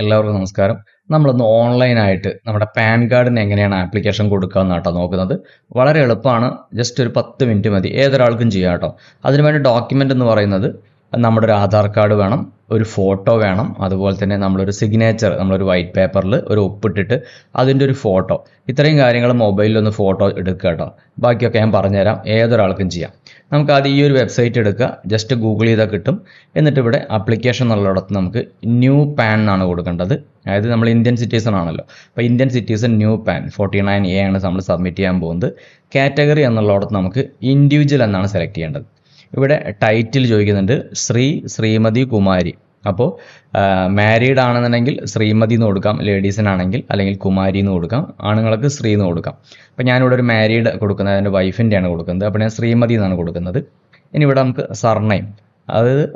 എല്ലാവർക്കും നമസ്കാരം. നമ്മളിന്ന് ഓൺലൈനായിട്ട് നമ്മുടെ പാൻ കാർഡിന് എങ്ങനെയാണ് ആപ്ലിക്കേഷൻ കൊടുക്കുക എന്നാട്ടോ നോക്കുന്നത്. വളരെ എളുപ്പമാണ്. ജസ്റ്റ് ഒരു പത്ത് മിനിറ്റ് മതി. ഏതൊരാൾക്കും ചെയ്യാം കേട്ടോ. അതിനുവേണ്ടി ഡോക്യുമെന്റ് എന്ന് പറയുന്നത് നമ്മുടെ ഒരു ആധാർ കാർഡ് വേണം ഒരു ഫോട്ടോ വേണം അതുപോലെ തന്നെ നമ്മളൊരു സിഗ്നേച്ചർ നമ്മളൊരു വൈറ്റ് പേപ്പറിൽ ഒരു ഒപ്പിട്ടിട്ട് അതിന്റെ ഒരു ഫോട്ടോ. ഇത്രയും കാര്യങ്ങൾ മൊബൈലിൽ ഒന്ന് ഫോട്ടോ എടുക്കുക കേട്ടോ. ബാക്കിയൊക്കെ ഞാൻ പറഞ്ഞുതരാം. ഏതൊരാൾക്കും ചെയ്യാം. നമുക്ക് ആദ്യം ഈ ഒരു വെബ്സൈറ്റ് എടുക്കുക. ജസ്റ്റ് ഗൂഗിൾ ചെയ്താൽ കിട്ടും. എന്നിട്ട് ഇവിടെ അപ്ലിക്കേഷൻ എന്നുള്ളിടത്ത് നമുക്ക് ന്യൂ പാൻ എന്നാണ് കൊടുക്കേണ്ടത്. അതായത് നമ്മൾ ഇന്ത്യൻ സിറ്റിസൺ ആണല്ലോ. അപ്പോൾ Indian citizen new PAN forty nine A ആണ് നമ്മൾ സബ്മിറ്റ് ചെയ്യാൻ പോകുന്നത്. കാറ്റഗറി എന്നുള്ളിടത്ത് നമുക്ക് ഇൻഡിവിജ്വൽ എന്നാണ് സെലക്ട് ചെയ്യേണ്ടത്. ഇവിടെ ടൈറ്റിൽ ചോദിക്കുന്നുണ്ട് ശ്രീ ശ്രീമതി കുമാരി. അപ്പോൾ മാരീഡ് ആണെന്നുണ്ടെങ്കിൽ ശ്രീമതി എന്ന് കൊടുക്കാം ലേഡീസിനാണെങ്കിൽ അല്ലെങ്കിൽ കുമാരി എന്ന് കൊടുക്കാം ആണുങ്ങൾക്ക് ശ്രീ എന്ന് കൊടുക്കാം. അപ്പോൾ ഞാനിവിടെ ഒരു മാരീഡ് കൊടുക്കുന്നത് എന്റെ വൈഫിന്റെയാണ് കൊടുക്കുന്നത്. അപ്പോൾ ഞാൻ ശ്രീമതി എന്നാണ് കൊടുക്കുന്നത്. ഇനി ഇവിടെ നമുക്ക് സർനെയിം അതായത്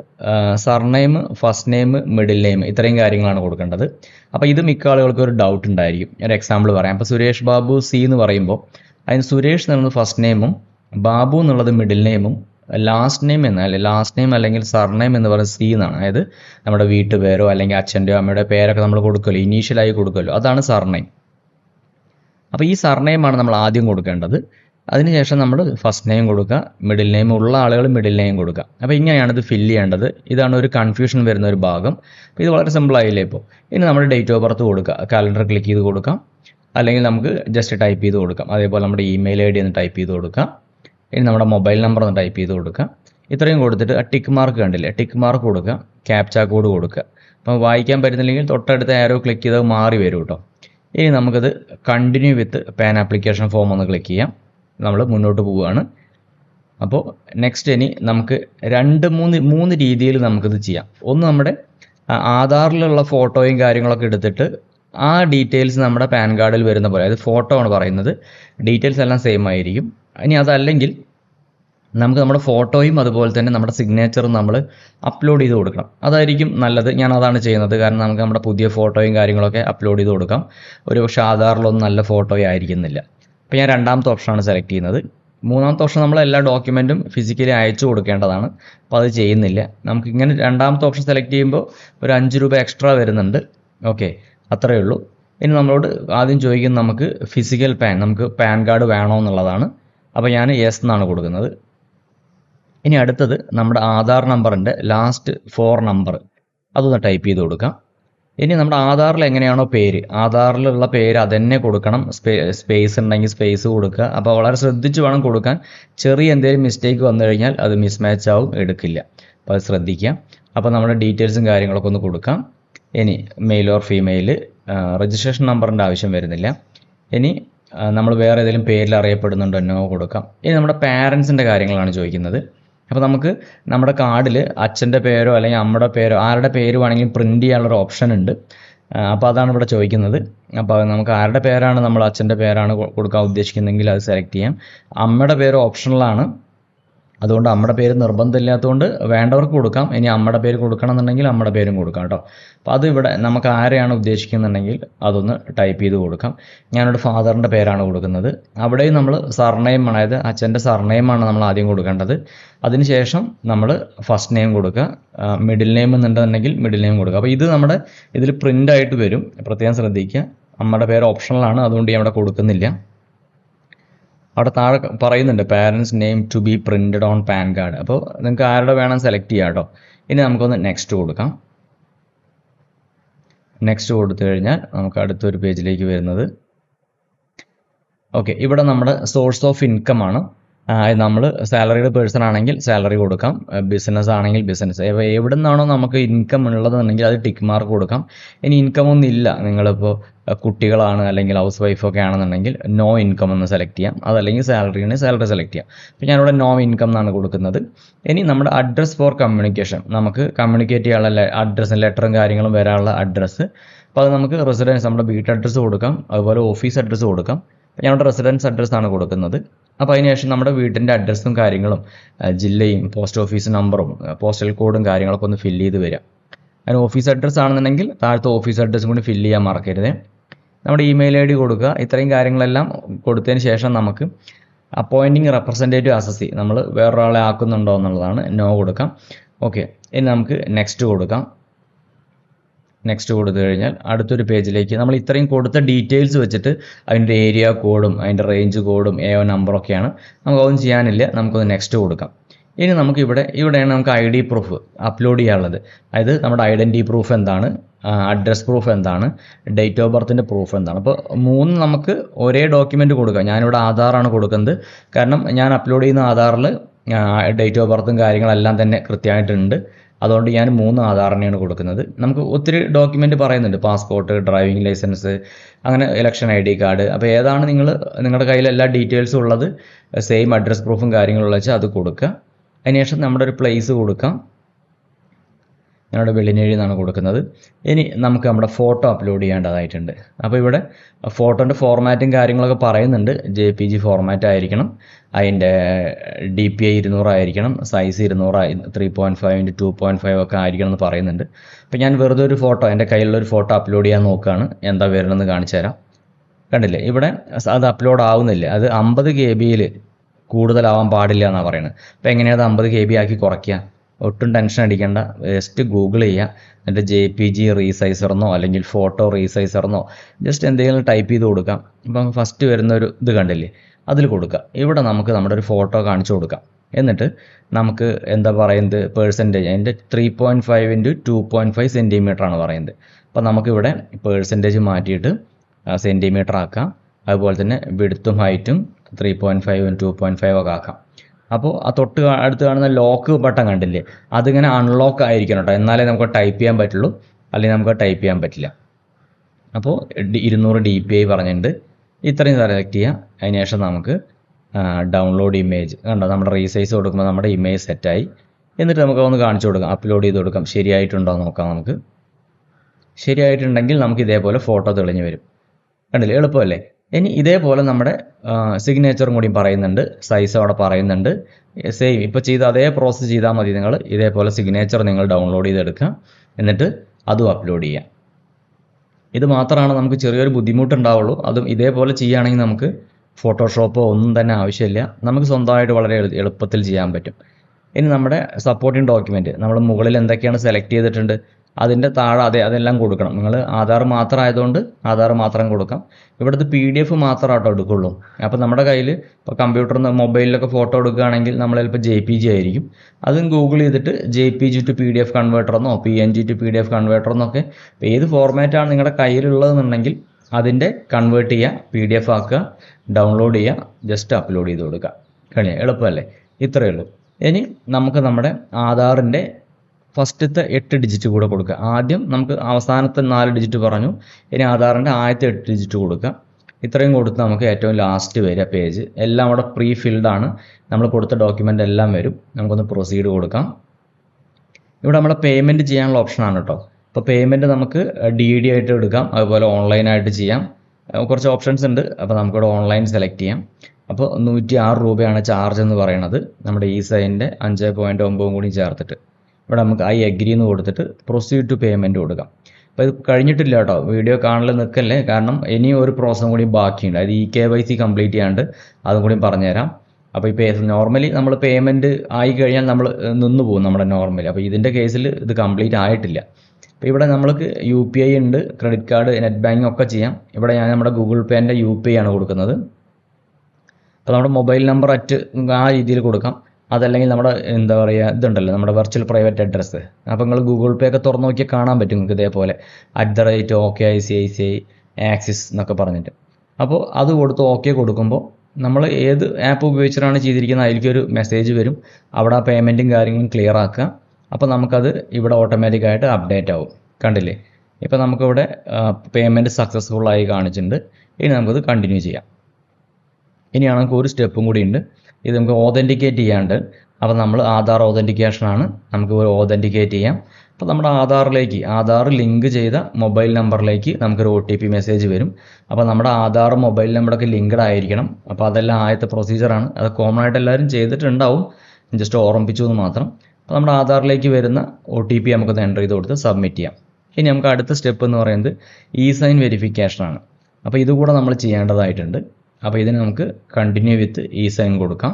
surname first name middle name ഇത്രയും കാര്യങ്ങളാണ് കൊടുക്കേണ്ടത്. അപ്പോൾ ഇത് മിക്ക ആളുകൾക്കും ഒരു ഡൗട്ട് ഉണ്ടായിരിക്കും. ഒരു എക്സാമ്പിൾ പറയാം. അപ്പോൾ സുരേഷ് ബാബു സി എന്ന് പറയുമ്പോൾ അതിന് സുരേഷ് എന്നുള്ളത് ഫസ്റ്റ് നെയിമും ബാബു എന്നുള്ളത് മിഡിൽ നെയിമും ലാസ്റ്റ് നെയിം എന്ന് അല്ലെ ലാസ്റ്റ് നെയിം അല്ലെങ്കിൽ സർനെയിം എന്ന് പറയുന്നത് സി എന്നാണ്. അതായത് നമ്മുടെ വീട്ടുപേരോ അല്ലെങ്കിൽ അച്ഛന്റെയോ അമ്മയുടെ പേരൊക്കെ നമ്മൾ കൊടുക്കുമല്ലോ ഇനീഷ്യലായി കൊടുക്കുമല്ലോ. അതാണ് സർനെയിം അപ്പോൾ ഈ സർനെയിമാണ് നമ്മൾ ആദ്യം കൊടുക്കേണ്ടത്. അതിനുശേഷം നമ്മൾ ഫസ്റ്റ് നെയിം കൊടുക്കുക മിഡിൽ നെയിം ഉള്ള ആളുകൾ മിഡിൽ നെയിം കൊടുക്കുക. അപ്പോൾ ഇങ്ങനെയാണ് ഇത് ഫില്ല് ചെയ്യേണ്ടത്. ഇതാണ് ഒരു കൺഫ്യൂഷൻ വരുന്ന ഒരു ഭാഗം. അപ്പോൾ ഇത് വളരെ സിമ്പിൾ ആയില്ലേ ഇപ്പോൾ ഇനി നമ്മൾ ഡേറ്റ് ഓഫ് ബർത്ത് കൊടുക്കുക. കാലണ്ടർ ക്ലിക്ക് ചെയ്ത് കൊടുക്കാം. അല്ലെങ്കിൽ നമുക്ക് ജസ്റ്റ് ടൈപ്പ് ചെയ്ത് കൊടുക്കാം. അതേപോലെ നമ്മുടെ ഇമെയിൽ ഐ ഡി ഒന്ന് ടൈപ്പ് ചെയ്ത് കൊടുക്കാം. ഇനി നമ്മുടെ മൊബൈൽ നമ്പർ ഒന്ന് ടൈപ്പ് ചെയ്ത് കൊടുക്കുക. ഇത്രയും കൊടുത്തിട്ട് ടിക്ക് മാർക്ക് കണ്ടില്ലേ? ടിക്ക് മാർക്ക് കൊടുക്കുക. ക്യാപ്ച കോഡ് കൊടുക്കുക. അപ്പം വായിക്കാൻ പറ്റുന്നില്ലെങ്കിൽ തൊട്ടടുത്ത ആരോ ക്ലിക്ക് ചെയ്ത് മാറി വരും കേട്ടോ. ഇനി നമുക്കത് continue with PAN application form ഒന്ന് ക്ലിക്ക് ചെയ്യാം. നമ്മൾ മുന്നോട്ട് പോവുകയാണ്. അപ്പോൾ നെക്സ്റ്റ് ഇനി നമുക്ക് രണ്ട് മൂന്ന് മൂന്ന് രീതിയിൽ നമുക്കിത് ചെയ്യാം. ഒന്ന് നമ്മുടെ ആധാറിലുള്ള ഫോട്ടോയും കാര്യങ്ങളൊക്കെ എടുത്തിട്ട് ആ ഡീറ്റെയിൽസ് നമ്മുടെ പാൻ കാർഡിൽ വരുന്ന പോലെ അതായത് ഫോട്ടോ ആണ് പറയുന്നത്. ഡീറ്റെയിൽസ് എല്ലാം സെയിം ആയിരിക്കും. ഇനി അതല്ലെങ്കിൽ നമുക്ക് നമ്മുടെ ഫോട്ടോയും അതുപോലെ തന്നെ നമ്മുടെ സിഗ്നേച്ചറും നമ്മൾ അപ്ലോഡ് ചെയ്ത് കൊടുക്കണം. അതായിരിക്കും നല്ലത്. ഞാൻ അതാണ് ചെയ്യുന്നത്. കാരണം നമുക്ക് നമ്മുടെ പുതിയ ഫോട്ടോയും കാര്യങ്ങളൊക്കെ അപ്ലോഡ് ചെയ്ത് കൊടുക്കാം. ഒരു പക്ഷേ ആധാറിലൊന്നും നല്ല ഫോട്ടോ ആയിരിക്കുന്നില്ല. അപ്പോൾ ഞാൻ രണ്ടാമത്തെ ഓപ്ഷനാണ് സെലക്ട് ചെയ്യുന്നത്. മൂന്നാമത്തെ ഓപ്ഷൻ നമ്മൾ എല്ലാ ഡോക്യുമെന്റും ഫിസിക്കലി അയച്ചു കൊടുക്കേണ്ടതാണ്. അപ്പോൾ അത് ചെയ്യുന്നില്ല. നമുക്ക് ഇങ്ങനെ രണ്ടാമത്തെ ഓപ്ഷൻ സെലക്ട് ചെയ്യുമ്പോൾ ഒരു അഞ്ച് രൂപ എക്സ്ട്രാ വരുന്നുണ്ട്. ഓക്കെ അത്രയേ ഉള്ളൂ. ഇനി നമ്മളോട് ആദ്യം ചോദിക്കുന്നത് നമുക്ക് ഫിസിക്കൽ പാൻ നമുക്ക് പാൻ കാർഡ് വേണോ എന്നുള്ളതാണ്. അപ്പോൾ ഞാൻ യെസ് എന്നാണ് കൊടുക്കുന്നത്. ഇനി അടുത്തത് നമ്മുടെ ആധാർ നമ്പറിന്റെ ലാസ്റ്റ് ഫോർ നമ്പർ അതൊന്ന് ടൈപ്പ് ചെയ്ത് കൊടുക്കാം. ഇനി നമ്മുടെ ആധാറിൽ എങ്ങനെയാണോ പേര്? ആധാറിലുള്ള പേര് അതന്നെ കൊടുക്കണം. സ്പേ സ്പേസ് ഉണ്ടെങ്കിൽ സ്പേസ് കൊടുക്കുക. അപ്പോൾ വളരെ ശ്രദ്ധിച്ച് വേണം കൊടുക്കാൻ. ചെറിയ എന്തെങ്കിലും മിസ്റ്റേക്ക് വന്നു കഴിഞ്ഞാൽ അത് മിസ്മാച്ച് ആവും എടുക്കില്ല. അപ്പോൾ അത് ശ്രദ്ധിക്കുക. അപ്പോൾ നമ്മുടെ ഡീറ്റെയിൽസും കാര്യങ്ങളൊക്കെ ഒന്ന് കൊടുക്കാം. ഇനി മെയിൽ ഓർ ഫീമെയിൽ രജിസ്ട്രേഷൻ നമ്പറിന്റെ ആവശ്യം വരുന്നില്ല. ഇനി നമ്മൾ വേറെ ഏതെങ്കിലും പേരിൽ അറിയപ്പെടുന്നുണ്ടോ എന്നോ കൊടുക്കാം. ഇനി നമ്മുടെ പാരൻസിന്റെ കാര്യങ്ങളാണ് ചോദിക്കുന്നത്. അപ്പോൾ നമുക്ക് നമ്മുടെ കാർഡിൽ അച്ഛന്റെ പേരോ അല്ലെങ്കിൽ അമ്മയുടെ പേരോ ആരുടെ പേര് വേണമെങ്കിലും പ്രിന്റ് ചെയ്യാനുള്ളൊരു ഓപ്ഷൻ ഉണ്ട്. അപ്പോൾ അതാണ് ഇവിടെ ചോദിക്കുന്നത്. അപ്പോൾ നമുക്ക് ആരുടെ പേരാണ് നമ്മൾ അച്ഛന്റെ പേരാണ് കൊടുക്കാൻ ഉദ്ദേശിക്കുന്നതെങ്കിൽ അത് സെലക്ട് ചെയ്യാം. അമ്മയുടെ പേര് ഓപ്ഷണലാണ് അതുകൊണ്ട് അമ്മയുടെ പേര് നിർബന്ധമില്ലാത്തതുകൊണ്ട് വേണ്ടവർക്ക് കൊടുക്കാം. ഇനി അമ്മയുടെ പേര് കൊടുക്കണം എന്നുണ്ടെങ്കിൽ അമ്മയുടെ പേരും കൊടുക്കാം കേട്ടോ. അപ്പോൾ അത് ഇവിടെ നമുക്ക് ആരെയാണ് ഉദ്ദേശിക്കുന്നുണ്ടെങ്കിൽ അതൊന്ന് ടൈപ്പ് ചെയ്ത് കൊടുക്കാം. ഞാനൊരു ഫാദറിന്റെ പേരാണ് കൊടുക്കുന്നത്. അവിടെയും നമ്മൾ സർനെയിം അതായത് അച്ഛന്റെ സർനെയിമാണ് നമ്മൾ ആദ്യം കൊടുക്കേണ്ടത്. അതിനുശേഷം നമ്മൾ ഫസ്റ്റ് നെയിം കൊടുക്കുക. മിഡിൽ നെയിം എന്നുണ്ടെന്നുണ്ടെങ്കിൽ മിഡിൽ നെയിം കൊടുക്കുക. അപ്പോൾ ഇത് നമ്മുടെ ഇതിൽ പ്രിന്റ് ആയിട്ട് വരും. പ്രത്യേകം ശ്രദ്ധിക്കുക. അമ്മയുടെ പേര് ഓപ്ഷണലാണ് അതുകൊണ്ട് ഞാൻ ഇവിടെ കൊടുക്കുന്നില്ല. അവിടെ താഴെ പറയുന്നുണ്ട് parents name to be printed on PAN card അപ്പോൾ നിങ്ങൾക്ക് ആരുടെ വേണം സെലക്ട് ചെയ്യാം കേട്ടോ ഇനി നമുക്കൊന്ന് നെക്സ്റ്റ് കൊടുക്കാം. നെക്സ്റ്റ് കൊടുത്തു കഴിഞ്ഞാൽ നമുക്ക് അടുത്തൊരു പേജിലേക്ക് വരുന്നത്. ഓക്കെ ഇവിടെ നമ്മുടെ സോഴ്സ് ഓഫ് ഇൻകം ആണ്. നമ്മൾ സാലറിയുടെ പേഴ്സൺ ആണെങ്കിൽ സാലറി കൊടുക്കാം ബിസിനസ് ആണെങ്കിൽ ബിസിനസ് എവിടെ നിന്നാണോ നമുക്ക് ഇൻകം ഉള്ളതെന്നുണ്ടെങ്കിൽ അത് ടിക്ക് മാർക്ക് കൊടുക്കാം. ഇനി ഇൻകം ഒന്നും ഇല്ല നിങ്ങളിപ്പോൾ കുട്ടികളാണ് അല്ലെങ്കിൽ ഹൗസ് വൈഫൊക്കെ ആണെന്നുണ്ടെങ്കിൽ നോ ഇൻകം എന്ന് സെലക്ട് ചെയ്യാം. അതല്ലെങ്കിൽ സാലറി ആണ് സാലറി സെലക്ട് ചെയ്യാം. അപ്പോൾ ഞാനിവിടെ നോ ഇൻകം എന്നാണ് കൊടുക്കുന്നത്. ഇനി നമ്മുടെ അഡ്രസ്സ് ഫോർ കമ്മ്യൂണിക്കേഷൻ നമുക്ക് കമ്മ്യൂണിക്കേറ്റ് ചെയ്യാനുള്ള അഡ്രസ്സും ലെറ്ററും കാര്യങ്ങളും വരാനുള്ള അഡ്രസ്സ് അപ്പോൾ അത് നമുക്ക് റെസിഡൻസ് നമ്മുടെ വീട്ട് അഡ്രസ്സ് കൊടുക്കാം. അതുപോലെ ഓഫീസ് അഡ്രസ്സ് കൊടുക്കാം. ഞങ്ങളുടെ റെസിഡൻസ് അഡ്രസ്സാണ് കൊടുക്കുന്നത്. അപ്പോൾ അതിനുശേഷം നമ്മുടെ വീട്ടിന്റെ അഡ്രസ്സും കാര്യങ്ങളും ജില്ലയും പോസ്റ്റ് ഓഫീസ് നമ്പറും പോസ്റ്റൽ കോഡും കാര്യങ്ങളൊക്കെ ഒന്ന് ഫില്ല് ചെയ്ത് വരിക. അതിന് ഓഫീസ് അഡ്രസ്സ് ആണെന്നുണ്ടെങ്കിൽ താഴത്തെ ഓഫീസ് അഡ്രസ്സും കൂടി ഫില്ല് ചെയ്യാൻ മറക്കരുത്. നമ്മുടെ ഇമെയിൽ ഐ ഡി കൊടുക്കുക. ഇത്രയും കാര്യങ്ങളെല്ലാം കൊടുത്തതിന് ശേഷം നമുക്ക് അപ്പോയിന്റിങ് റെപ്രസെന്റേറ്റീവ് അസസി നമ്മൾ വേറൊരാളെ ആക്കുന്നുണ്ടോ എന്നുള്ളതാണ് നോ കൊടുക്കാം. ഓക്കെ ഇനി നമുക്ക് നെക്സ്റ്റ് കൊടുക്കാം. നെക്സ്റ്റ് കൊടുത്തു കഴിഞ്ഞാൽ അടുത്തൊരു പേജിലേക്ക് നമ്മൾ ഇത്രയും കൊടുത്ത ഡീറ്റെയിൽസ് വെച്ചിട്ട് അതിന്റെ ഏരിയ കോഡും അതിന്റെ റേഞ്ച് കോഡും എ നമ്പറൊക്കെയാണ് നമുക്കൊന്നും ചെയ്യാനില്ല. നമുക്കൊന്ന് നെക്സ്റ്റ് കൊടുക്കാം. ഇനി നമുക്കിവിടെ ഇവിടെയാണ് നമുക്ക് ഐ ഡി പ്രൂഫ് അപ്ലോഡ് ചെയ്യാനുള്ളത്. അതായത് നമ്മുടെ ഐഡന്റി പ്രൂഫ് എന്താണ് അഡ്രസ് പ്രൂഫ് എന്താണ് ഡേറ്റ് ഓഫ് ബർത്തിന്റെ പ്രൂഫ് എന്താണ്. അപ്പോൾ മൂന്ന് നമുക്ക് ഒരേ ഡോക്യുമെന്റ് കൊടുക്കാം. ഞാനിവിടെ ആധാറാണ് കൊടുക്കുന്നത്. കാരണം ഞാൻ അപ്ലോഡ് ചെയ്യുന്ന ആധാറിൽ ഡേറ്റ് ഓഫ് ബർത്തും കാര്യങ്ങളെല്ലാം തന്നെ കൃത്യമായിട്ടുണ്ട്. അതുകൊണ്ട് ഞാൻ മൂന്ന് ആധാറിനെയാണ് കൊടുക്കുന്നത്. നമുക്ക് ഒത്തിരി ഡോക്യുമെന്റ് പറയുന്നുണ്ട്. പാസ്പോർട്ട് ഡ്രൈവിംഗ് ലൈസൻസ് അങ്ങനെ ഇലക്ഷൻ ഐ ഡി കാർഡ് അപ്പോൾ ഏതാണ് നിങ്ങൾ നിങ്ങളുടെ കയ്യിൽ എല്ലാ ഡീറ്റെയിൽസും ഉള്ളത് സെയിം അഡ്രസ് പ്രൂഫും കാര്യങ്ങളുള്ള വെച്ചാൽ അത് കൊടുക്കുക. അതിനുശേഷം നമ്മുടെ ഒരു പ്ലേസ് കൊടുക്കാം. ഞങ്ങളുടെ വെള്ളിനേഴി എന്നാണ് കൊടുക്കുന്നത്. ഇനി നമുക്ക് നമ്മുടെ ഫോട്ടോ അപ്ലോഡ് ചെയ്യേണ്ടതായിട്ടുണ്ട്. അപ്പോൾ ഇവിടെ ഫോട്ടോന്റെ ഫോർമാറ്റും കാര്യങ്ങളൊക്കെ പറയുന്നുണ്ട്. ജെ പി ജി ഫോർമാറ്റ് ആയിരിക്കണം. അതിന്റെ ഡി പി ഐ ഇരുന്നൂറായിരിക്കണം size ഇരുന്നൂറായി three point five into two point five ഒക്കെ ആയിരിക്കണം എന്ന് പറയുന്നുണ്ട്. അപ്പോൾ ഞാൻ വെറുതെ ഒരു ഫോട്ടോ എന്റെ കയ്യിലുള്ളൊരു ഫോട്ടോ അപ്ലോഡ് ചെയ്യാൻ നോക്കുകയാണ് എന്താ വരണമെന്ന് കാണിച്ചു തരാം. കണ്ടില്ലേ? ഇവിടെ അത് അപ്ലോഡ് ആവുന്നില്ല. അത് അമ്പത് കെ ബിയിൽ കൂടുതലാവാൻ പാടില്ല എന്നാണ് പറയുന്നത് അപ്പോൾ എങ്ങനെയാണ് അത് അമ്പത് കെ ബി ആക്കി കുറയ്ക്കുക? ഒട്ടും ടെൻഷൻ അടിക്കേണ്ട. ജസ്റ്റ് ഗൂഗിൾ ചെയ്യുക. എന്നിട്ട് ജെ പി ജി റീസൈസറെന്നോ അല്ലെങ്കിൽ ഫോട്ടോ റീസൈസറെന്നോ ജസ്റ്റ് എന്തെങ്കിലും ടൈപ്പ് ചെയ്ത് കൊടുക്കാം. ഇപ്പം ഫസ്റ്റ് വരുന്ന ഒരു ഇത് കണ്ടില്ലേ? അതിൽ കൊടുക്കുക. ഇവിടെ നമുക്ക് നമ്മുടെ ഒരു ഫോട്ടോ കാണിച്ചു കൊടുക്കാം. എന്നിട്ട് നമുക്ക് എന്താ പറയുന്നത്? പേഴ്സന്റേജ് അതിന്റെ three point five into two point five centimetre ആണ് പറയുന്നത്. അപ്പോൾ നമുക്കിവിടെ പേഴ്സന്റേജ് മാറ്റിയിട്ട് സെന്റിമീറ്റർ ആക്കാം. അതുപോലെ തന്നെ വിടുത്തും ഹൈറ്റും ത്രീ പോയിന്റ് ഫൈവും ടു പോയിന്റ് ഫൈവ് ഒക്കെ ആക്കാം. അപ്പോൾ ആ തൊട്ട് അടുത്ത് കാണുന്ന ലോക്ക് ബട്ടൺ കണ്ടില്ലേ? അതിങ്ങനെ അൺലോക്ക് ആയിരിക്കണം കേട്ടോ എന്നാലേ നമുക്ക് ടൈപ്പ് ചെയ്യാൻ പറ്റുള്ളൂ. അല്ലെങ്കിൽ നമുക്ക് ടൈപ്പ് ചെയ്യാൻ പറ്റില്ല. അപ്പോൾ ഇരുന്നൂറ് ഡി പി ഐ പറഞ്ഞിട്ടുണ്ട്. ഇത്രയും സെലക്ട് ചെയ്യുക അതിനുശേഷം നമുക്ക് ഡൗൺലോഡ് ഇമേജ് കണ്ടോ? നമ്മുടെ റീസൈസ് കൊടുക്കുമ്പോൾ നമ്മുടെ ഇമേജ് സെറ്റായി എന്നിട്ട് നമുക്ക് ഒന്ന് കാണിച്ചു കൊടുക്കാം. അപ്ലോഡ് ചെയ്ത് കൊടുക്കാം. ശരിയായിട്ടുണ്ടോ നോക്കാം നമുക്ക്. ശരിയായിട്ടുണ്ടെങ്കിൽ നമുക്ക് ഇതേപോലെ ഫോട്ടോ തെളിഞ്ഞു വരും. കണ്ടില്ലേ? എളുപ്പമല്ലേ? ഇനി ഇതേപോലെ നമ്മുടെ സിഗ്നേച്ചറും കൂടി പറയുന്നുണ്ട്. സൈസ് അവിടെ പറയുന്നുണ്ട്. സെയിം ഇപ്പോൾ ചെയ്ത അതേ പ്രോസസ്സ് ചെയ്താൽ മതി നിങ്ങൾ. ഇതേപോലെ സിഗ്നേച്ചർ നിങ്ങൾ ഡൗൺലോഡ് ചെയ്തെടുക്കുക. എന്നിട്ട് അതും അപ്ലോഡ് ചെയ്യാം ഇത് മാത്രമാണ് നമുക്ക് ചെറിയൊരു ബുദ്ധിമുട്ടുണ്ടാവുള്ളൂ. അതും ഇതേപോലെ ചെയ്യുകയാണെങ്കിൽ നമുക്ക് ഫോട്ടോഷോപ്പോ ഒന്നും തന്നെ ആവശ്യമില്ല. നമുക്ക് സ്വന്തമായിട്ട് വളരെ എളുപ്പത്തിൽ ചെയ്യാൻ പറ്റും. ഇനി നമ്മുടെ സപ്പോർട്ടിംഗ് ഡോക്യുമെന്റ് നമ്മൾ മുകളിൽ എന്തൊക്കെയാണ് സെലക്ട് ചെയ്തിട്ടുണ്ട്? അതിന്റെ താഴെ അതെ അതെല്ലാം കൊടുക്കണം. നിങ്ങൾ ആധാർ മാത്രം ആയതുകൊണ്ട് ആധാർ മാത്രം കൊടുക്കാം. ഇവിടുത്തെ പി ഡി എഫ് മാത്രം ആട്ടോ എടുക്കുള്ളൂ. അപ്പോൾ നമ്മുടെ കയ്യിൽ ഇപ്പോൾ കമ്പ്യൂട്ടറിൽ നിന്ന് മൊബൈലിലൊക്കെ ഫോട്ടോ എടുക്കുകയാണെങ്കിൽ നമ്മൾ ചിലപ്പോൾ ജെ പി ജി ആയിരിക്കും. അതും ഗൂഗിൾ ചെയ്തിട്ട് J P G to P D F converter എന്നോ P N G to P D F ഇപ്പോൾ ഏത് ഫോർമാറ്റാണ് നിങ്ങളുടെ കയ്യിലുള്ളതെന്നുണ്ടെങ്കിൽ അതിന്റെ കൺവേർട്ട് ചെയ്യുക പി ഡി എഫ് ആക്കുക ഡൗൺലോഡ് ചെയ്യുക ജസ്റ്റ് അപ്ലോഡ് ചെയ്ത് കൊടുക്കുക. കഴിഞ്ഞ എളുപ്പമല്ലേ? ഇത്രയേ ഉള്ളൂ. ഇനി നമുക്ക് നമ്മുടെ ആധാറിന്റെ ഫസ്റ്റത്തെ എട്ട് ഡിജിറ്റ് കൂടെ കൊടുക്കുക. ആദ്യം നമുക്ക് അവസാനത്തെ നാല് ഡിജിറ്റ് പറഞ്ഞു. ഇനി ആധാറിന്റെ ആദ്യത്തെ എട്ട് ഡിജിറ്റ് കൊടുക്കുക. ഇത്രയും കൊടുത്ത് നമുക്ക് ഏറ്റവും ലാസ്റ്റ് വരിക പേജ് എല്ലാം അവിടെ പ്രീ ഫിൽഡ് ആണ്. നമ്മൾ കൊടുത്ത ഡോക്യുമെന്റ് എല്ലാം വരും. നമുക്കൊന്ന് പ്രൊസീഡ് കൊടുക്കാം. ഇവിടെ നമ്മുടെ പേയ്മെന്റ് ചെയ്യാനുള്ള ഓപ്ഷനാണ് കേട്ടോ. അപ്പോൾ പേയ്മെന്റ് നമുക്ക് ഡി ഡി ആയിട്ട് എടുക്കാം. അതുപോലെ ഓൺലൈനായിട്ട് ചെയ്യാം. കുറച്ച് ഓപ്ഷൻസ് ഉണ്ട്. അപ്പോൾ നമുക്കിവിടെ ഓൺലൈൻ സെലക്ട് ചെയ്യാം. അപ്പോൾ നൂറ്റി ആറ് രൂപയാണ് ചാർജ് എന്ന് പറയുന്നത്. നമ്മുടെ ഈ സൈന്റെ അഞ്ച് പോയിന്റ് ഒമ്പതും കൂടി ചേർത്തിട്ട്. ഇവിടെ നമുക്ക് ഐ അഗ്രി എന്ന് കൊടുത്തിട്ട് പ്രൊസീഡ് ടു പേയ്മെന്റ് കൊടുക്കാം. അപ്പോൾ ഇത് കഴിഞ്ഞിട്ടില്ല കേട്ടോ. വീഡിയോ കാണൽ നിൽക്കല്ലേ? കാരണം ഇനിയും ഒരു പ്രോസസ്സും കൂടി ബാക്കിയുണ്ട്. അതായത് E K Y C complete ചെയ്യാണ്ട് അതും കൂടി പറഞ്ഞുതരാം. അപ്പോൾ ഇപ്പോൾ നോർമലി നമ്മൾ പേയ്മെന്റ് ആയി കഴിഞ്ഞാൽ നമ്മൾ നിന്ന് പോകും നമ്മുടെ നോർമലി അപ്പോൾ ഇതിന്റെ കേസിൽ ഇത് കംപ്ലീറ്റ് ആയിട്ടില്ല. അപ്പോൾ ഇവിടെ നമ്മൾക്ക് യു പി ഐ ഉണ്ട്. ക്രെഡിറ്റ് കാർഡ് നെറ്റ് ബാങ്കിങ് ഒക്കെ ചെയ്യാം. ഇവിടെ ഞാൻ നമ്മുടെ ഗൂഗിൾ പേന്റെ യു പി ഐ ആണ് കൊടുക്കുന്നത്. അപ്പോൾ നമ്മുടെ മൊബൈൽ നമ്പർ അറ്റ് ആ രീതിയിൽ കൊടുക്കാം. അതല്ലെങ്കിൽ നമ്മുടെ എന്താ പറയുക ഇതുണ്ടല്ലോ നമ്മുടെ വെർച്വൽ പ്രൈവറ്റ് അഡ്രസ്സ് അപ്പോൾ നിങ്ങൾ ഗൂഗിൾ പേ ഒക്കെ തുറന്നു നോക്കിയാൽ കാണാൻ പറ്റും നിങ്ങൾക്ക് ഇതേപോലെ. At the rate okay I C I C I axis എന്നൊക്കെ പറഞ്ഞിട്ട്. അപ്പോൾ അത് കൊടുത്ത് ഓക്കെ കൊടുക്കുമ്പോൾ നമ്മൾ ഏത് ആപ്പ് ഉപയോഗിച്ചിട്ടാണ് ചെയ്തിരിക്കുന്നത്? അതിലേക്ക് ഒരു മെസ്സേജ് വരും. അവിടെ ആ പേയ്മെന്റും കാര്യങ്ങളും ക്ലിയർ ആക്കുക. അപ്പോൾ നമുക്കത് ഇവിടെ ഓട്ടോമാറ്റിക്കായിട്ട് അപ്ഡേറ്റ് ആവും. കണ്ടില്ലേ? ഇപ്പോൾ നമുക്കിവിടെ പേയ്മെന്റ് സക്സസ്ഫുൾ ആയി കാണിച്ചിട്ടുണ്ട്. ഇനി നമുക്കത് കണ്ടിന്യൂ ചെയ്യാം. ഇനിയാണ് നമുക്ക് ഒരു സ്റ്റെപ്പും കൂടി ഉണ്ട്. ഇത് നമുക്ക് ഓതന്റിക്കേറ്റ് ചെയ്യാണ്ട്. അപ്പോൾ നമ്മൾ ആധാർ ഓതന്റിക്കേഷനാണ് നമുക്ക് ഓതന്റിക്കേറ്റ് ചെയ്യാം. അപ്പോൾ നമ്മുടെ ആധാറിലേക്ക് ആധാർ ലിങ്ക് ചെയ്ത മൊബൈൽ നമ്പറിലേക്ക് നമുക്കൊരു ഒ ടി പി മെസ്സേജ് വരും. അപ്പോൾ നമ്മുടെ ആധാർ മൊബൈൽ നമ്പറൊക്കെ ലിങ്ക്ഡ് ആയിരിക്കണം. അപ്പോൾ അതെല്ലാം ആദ്യത്തെ പ്രൊസീജിയറാണ് അത് കോമൺ ആയിട്ട് എല്ലാവരും ചെയ്തിട്ടുണ്ടാവും. ജസ്റ്റ് ഓർമ്മിപ്പിച്ചു എന്ന് മാത്രം. അപ്പോൾ നമ്മുടെ ആധാറിലേക്ക് വരുന്ന ഒ ടി പി നമുക്കൊന്ന് എന്റർ ചെയ്ത് കൊടുത്ത് സബ്മിറ്റ് ചെയ്യാം. ഇനി നമുക്ക് അടുത്ത സ്റ്റെപ്പ് എന്ന് പറയുന്നത് ഇ സൈൻ വെരിഫിക്കേഷനാണ് അപ്പോൾ ഇതുകൂടെ നമ്മൾ ചെയ്യേണ്ടതായിട്ടുണ്ട്. അപ്പോൾ ഇതിന് നമുക്ക് കണ്ടിന്യൂ വിത്ത് ഈ സൈൻ കൊടുക്കാം.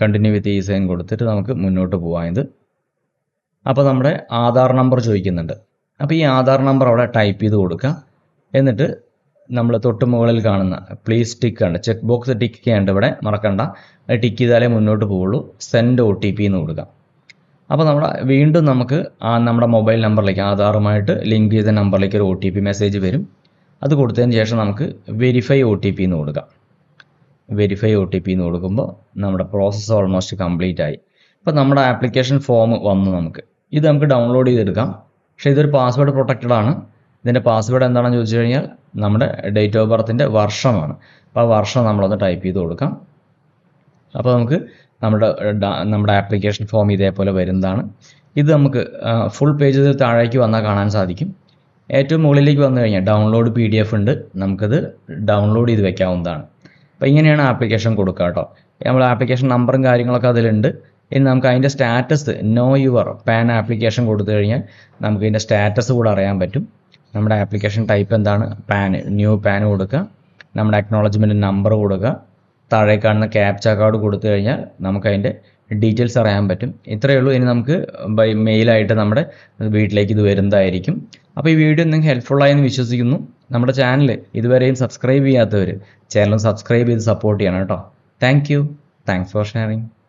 കണ്ടിന്യൂ വിത്ത് ഈ സൈൻ കൊടുത്തിട്ട് നമുക്ക് മുന്നോട്ട് പോകാം ഇത്. അപ്പോൾ നമ്മുടെ ആധാർ നമ്പർ ചോദിക്കുന്നുണ്ട്. അപ്പോൾ ഈ ആധാർ നമ്പർ അവിടെ ടൈപ്പ് ചെയ്ത് കൊടുക്കുക. എന്നിട്ട് നമ്മൾ തൊട്ട് മുകളിൽ കാണുന്ന പ്ലീസ് ടിക്ക് ഉണ്ട് ചെക്ക് ബോക്സ് ടിക്ക് ചെയ്യേണ്ട ഇവിടെ മറക്കണ്ട. ടിക്ക് ചെയ്താലേ മുന്നോട്ട് പോവുള്ളൂ. സെൻഡ് ഒ ടി പി എന്ന് കൊടുക്കാം. അപ്പോൾ നമ്മുടെ വീണ്ടും നമുക്ക് ആ നമ്മുടെ മൊബൈൽ നമ്പറിലേക്ക് ആധാറുമായിട്ട് ലിങ്ക് ചെയ്ത നമ്പറിലേക്ക് ഒരു ഒ ടി പി മെസ്സേജ് വരും. അത് കൊടുത്തതിന് ശേഷം നമുക്ക് വെരിഫൈ ഒ ടി പി എന്ന് കൊടുക്കാം. വെരിഫൈ ഒ ടി പി എന്ന് കൊടുക്കുമ്പോൾ നമ്മുടെ പ്രോസസ്സ് ഓൾമോസ്റ്റ് കംപ്ലീറ്റ് ആയി. ഇപ്പോൾ നമ്മുടെ ആപ്ലിക്കേഷൻ ഫോം വന്നു നമുക്ക്. ഇത് നമുക്ക് ഡൗൺലോഡ് ചെയ്തെടുക്കാം. പക്ഷേ ഇതൊരു പാസ്വേഡ് പ്രൊട്ടക്റ്റഡ് ആണ്. ഇതിന്റെ പാസ്വേഡ് എന്താണെന്ന് ചോദിച്ചു കഴിഞ്ഞാൽ നമ്മുടെ ഡേറ്റ് ഓഫ് ബർത്തിന്റെ വർഷമാണ്. അപ്പോൾ ആ വർഷം നമ്മളൊന്ന് ടൈപ്പ് ചെയ്ത് കൊടുക്കാം. അപ്പോൾ നമുക്ക് നമ്മുടെ നമ്മുടെ ആപ്ലിക്കേഷൻ ഫോം ഇതേപോലെ വരുന്നതാണ്. ഇത് നമുക്ക് ഫുൾ പേജ് താഴേക്ക് വന്നാൽ കാണാൻ സാധിക്കും. ഏറ്റവും മുകളിലേക്ക് വന്നു കഴിഞ്ഞാൽ ഡൗൺലോഡ് പി ഡി എഫ് ഉണ്ട്. നമുക്കത് ഡൗൺലോഡ് ചെയ്ത് വെക്കാവുന്നതാണ്. അപ്പോൾ ഇങ്ങനെയാണ് ആപ്ലിക്കേഷൻ കൊടുക്കുക കേട്ടോ. നമ്മൾ ആപ്ലിക്കേഷൻ നമ്പറും കാര്യങ്ങളൊക്കെ അതിലുണ്ട്. ഇനി നമുക്ക് അതിന്റെ status know your PAN application കൊടുത്തു കഴിഞ്ഞാൽ നമുക്ക് ഇതിന്റെ സ്റ്റാറ്റസ് കൂടെ അറിയാൻ പറ്റും. നമ്മുടെ ആപ്ലിക്കേഷൻ ടൈപ്പ് എന്താണ്? പാൻ ന്യൂ പാൻ കൊടുക്കുക. നമ്മുടെ അക്നോളജ്മെന്റ് നമ്പർ കൊടുക്കുക. താഴെ കാണുന്ന ക്യാപ്ച കാർഡ് കൊടുത്തു കഴിഞ്ഞാൽ നമുക്ക് അതിന്റെ ഡീറ്റെയിൽസ് അറിയാൻ പറ്റും. ഇത്രയേ ഉള്ളൂ. ഇനി നമുക്ക് ബൈ മെയിലായിട്ട് നമ്മുടെ വീട്ടിലേക്ക് ഇത് വരുന്നതായിരിക്കും. അപ്പോൾ ഈ വീഡിയോ നിങ്ങൾക്ക് ഹെൽപ്ഫുള്ളായെന്ന് വിശ്വസിക്കുന്നു. നമ്മുടെ ചാനൽ ഇതുവരെയും സബ്സ്ക്രൈബ് ചെയ്യാത്തവർ ചാനൽ സബ്സ്ക്രൈബ് ചെയ്ത് സപ്പോർട്ട് ചെയ്യണം കേട്ടോ. Thank you thanks for sharing